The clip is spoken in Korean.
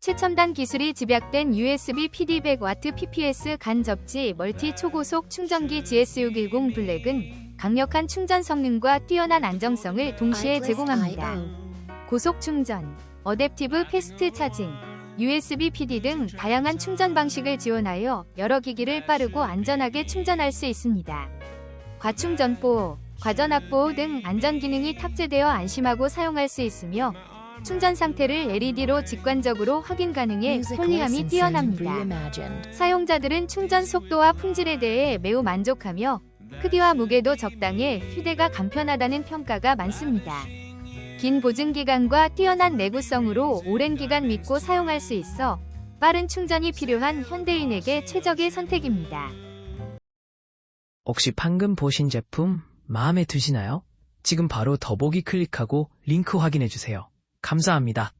최첨단 기술이 집약된 USB PD 100W PPS 간 접지 멀티 초고속 충전기 GS610 블랙은 강력한 충전 성능과 뛰어난 안정성을 동시에 제공합니다. 고속 충전, 어댑티브 패스트 차징, USB PD 등 다양한 충전 방식을 지원하여 여러 기기를 빠르고 안전하게 충전할 수 있습니다. 과충전 보호, 과전 압 보호 등 안전 기능이 탑재되어 안심하고 사용할 수 있으며 충전 상태를 LED로 직관적으로 확인 가능해 편리함이 뛰어납니다. 사용자들은 충전 속도와 품질에 대해 매우 만족하며 크기와 무게도 적당해 휴대가 간편하다는 평가가 많습니다. 긴 보증 기간과 뛰어난 내구성으로 오랜 기간 믿고 사용할 수 있어 빠른 충전이 필요한 현대인에게 최적의 선택입니다. 혹시 방금 보신 제품 마음에 드시나요? 지금 바로 더보기 클릭하고 링크 확인해 주세요. 감사합니다.